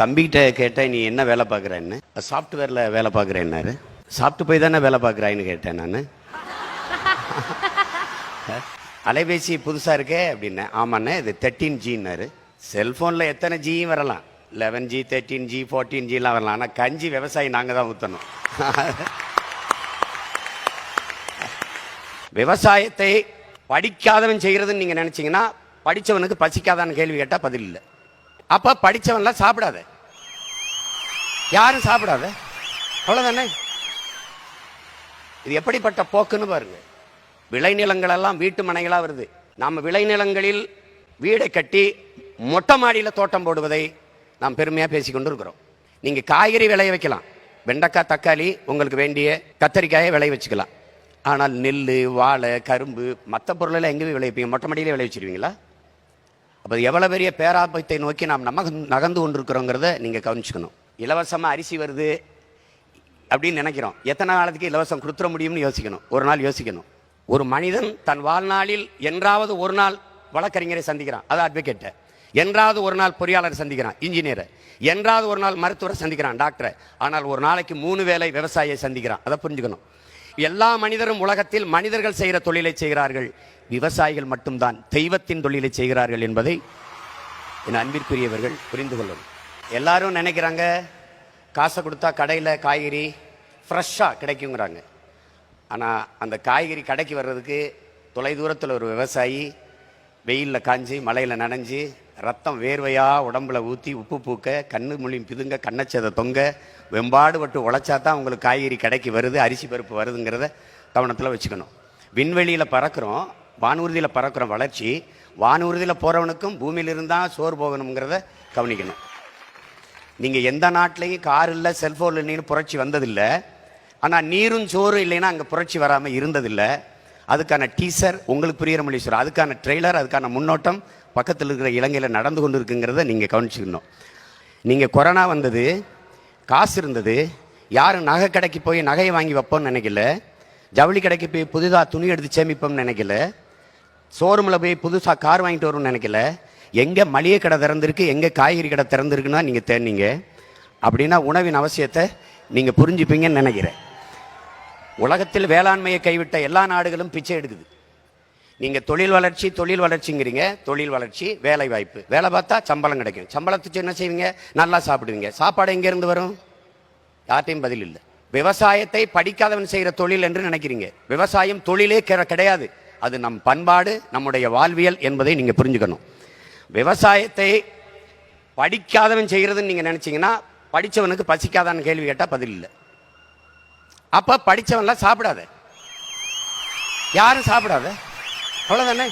தம்பிகிட்ட கேட்டேன் நீ என்ன வேலை பார்க்குறேன்னு சாஃப்ட்வேரில் வேலை பார்க்குறேன்னாரு சாப்பிட்டு போய் தானே வேலை பார்க்குறாயின்னு கேட்டேன் நான். அலைபேசி புதுசாக இருக்கே அப்படின்னேன். ஆமாண்ணே இது தேர்ட்டீன் ஜின்னாரு செல்ஃபோனில் எத்தனை ஜியும் வரலாம்? Eleven G thirteen G fourteen ஜிலாம் வரலாம். ஆனால் கஞ்சி விவசாயி நாங்கள் தான் ஊற்றணும் விவசாயத்தை படிக்காதவன் செய்கிறதுன்னு நீங்கள் நினச்சிங்கன்னா படித்தவனுக்கு பசிக்காதான்னு கேள்வி கேட்டால் பதில் இல்லை. அப்போ படித்தவன்லாம் சாப்பிடாத. யாரும் சாப்பிடாத. அவ்வளோதானே இது எப்படிப்பட்ட போக்குன்னு பாருங்க. விளைநிலங்களெல்லாம் வீட்டு மனைகளாக வருது. நாம் விளைநிலங்களில் வீடை கட்டி மொட்டை மாடியில் தோட்டம் போடுவதை நாம் பெருமையாக பேசிக்கொண்டு இருக்கிறோம் நீங்கள் காய்கறி விளைய வைக்கலாம். வெண்டைக்காய் தக்காளி உங்களுக்கு வேண்டிய கத்தரிக்காயை விளைய வச்சுக்கலாம். ஆனால் நெல் வாழை கரும்பு மற்ற பொருளெல்லாம் எங்கே விளைவிப்பீங்க? மொட்டை மாடியிலே விளைவிச்சிருவீங்களா அப்போ எவ்வளோ பெரிய பேராபத்தை நோக்கி நாம் நம்ம நகர்ந்து கொண்டிருக்கிறோங்கிறத நீங்கள் கவனிச்சுக்கணும். இலவசமாக அரிசி வருது அப்படின்னு நினைக்கிறோம். எத்தனை காலத்துக்கு இலவசம் கொடுத்துட முடியும்னு யோசிக்கணும். ஒரு நாள் யோசிக்கணும். ஒரு மனிதன் தன் வாழ்நாளில் என்றாவது ஒரு நாள் வழக்கறிஞரை சந்திக்கிறான். அது அட்வொகேட்டை என்றாவது ஒரு நாள் பொறியாளரை சந்திக்கிறான். இன்ஜினியரை என்றாவது ஒரு நாள் மருத்துவரை சந்திக்கிறான். டாக்டரை ஆனால் ஒரு நாளைக்கு மூணு வேளை விவசாயியை சந்திக்கிறான். அதை புரிஞ்சுக்கணும். எல்லா மனிதரும் உலகத்தில் மனிதர்கள் செய்கிற தொழிலை செய்கிறார்கள். விவசாயிகள் மட்டும்தான் தெய்வத்தின் தொழிலை செய்கிறார்கள் என்பதை என் அன்பிற்குரியவர்கள் புரிந்து கொள்ளணும் எல்லாரும் நினைக்கிறாங்க காசை கொடுத்தா கடையில் காய்கறி ஃப்ரெஷ்ஷாக கிடைக்குங்கிறாங்க. ஆனால் அந்த காய்கறி கடைக்கு வர்றதுக்கு தொலைதூரத்தில் ஒரு விவசாயி வெயிலில் காஞ்சி மழையில் நனைஞ்சு ரத்தம் வேர்வையாக உடம்புல ஊற்றி உப்பு பூக்க கண்ணு மொழியும் பிதுங்க கண்ணச்சதை தொங்க வெம்பாடு பட்டு உழைச்சா தான் உங்களுக்கு காய்கறி கடைக்கு வருது அரிசி பருப்பு வருதுங்கிறத கவனத்தில் வச்சுக்கணும். விண்வெளியில் பறக்கிறோம் வானூர்தியில் பறக்கிற வளர்ச்சி வானூர்தியில் போகிறவனுக்கும் பூமியில் இருந்தால் சோறு போகணுங்கிறத கவனிக்கணும். நீங்கள் எந்த நாட்டிலையும் கார் இல்லை செல்ஃபோன் இல்லைன்னு புரட்சி வந்ததில்லை. ஆனால் நீரும் சோறு இல்லைன்னா அங்கே புரட்சி வராமல் இருந்ததில்லை. அதுக்கான டீசர் உங்களுக்கு புரியிற மொழி சொல்கிறோம் அதுக்கான ட்ரெய்லர் அதுக்கான முன்னோட்டம் பக்கத்தில் இருக்கிற இலங்கையில் நடந்து கொண்டு இருக்குங்கிறத நீங்கள் கவனிச்சுக்கணும். நீங்கள் கொரோனா வந்தது காசு இருந்தது யாரும் நகை கடைக்கு போய் நகையை வாங்கி வைப்போம்னு நினைக்கல ஜவுளி கடைக்கு போய் புதிதாக துணி எடுத்து சேமிப்போம்னு நினைக்கல ஷோரூமில் போய் புதுசாக கார் வாங்கிட்டு வரும்னு நினைக்கல. எங்கே மளிகை கடை திறந்திருக்கு எங்கே காய்கறி கடை திறந்திருக்குன்னா நீங்கள் தேடினீங்க. அப்படின்னா உணவின் அவசியத்தை நீங்கள் புரிஞ்சுப்பீங்கன்னு நினைக்கிறேன். உலகத்தில் வேளாண்மையை கைவிட்ட எல்லா நாடுகளும் பிச்சை எடுக்குது. நீங்கள் தொழில் வளர்ச்சி தொழில் வளர்ச்சிங்கிறீங்க. தொழில் வளர்ச்சி வேலை வாய்ப்பு. வேலை பார்த்தா சம்பளம் கிடைக்கும். சம்பளத்துக்கு என்ன செய்வீங்க? நல்லா சாப்பிடுவீங்க. சாப்பாடு எங்கேருந்து வரும்? யார்ட்டையும் பதில் இல்லை. விவசாயத்தை படிக்காதவன் செய்கிற தொழில் என்று நினைக்கிறீங்க. விவசாயம் தொழிலே கிடையாது. அது நம் பண்பாடு நம்முடைய வாழ்வியல் என்பதை நீங்கள் புரிஞ்சுக்கணும். விவசாயத்தை படிக்காதவன் செய்கிறதுன்னு நீங்கள் நினச்சிங்கன்னா படித்தவனுக்கு பசிக்காதான்னு கேள்வி கேட்டால் பதில் இல்லை. அப்போ படித்தவன்லாம் சாப்பிடாத. யாரும் சாப்பிடாத? அவ்வளோதானே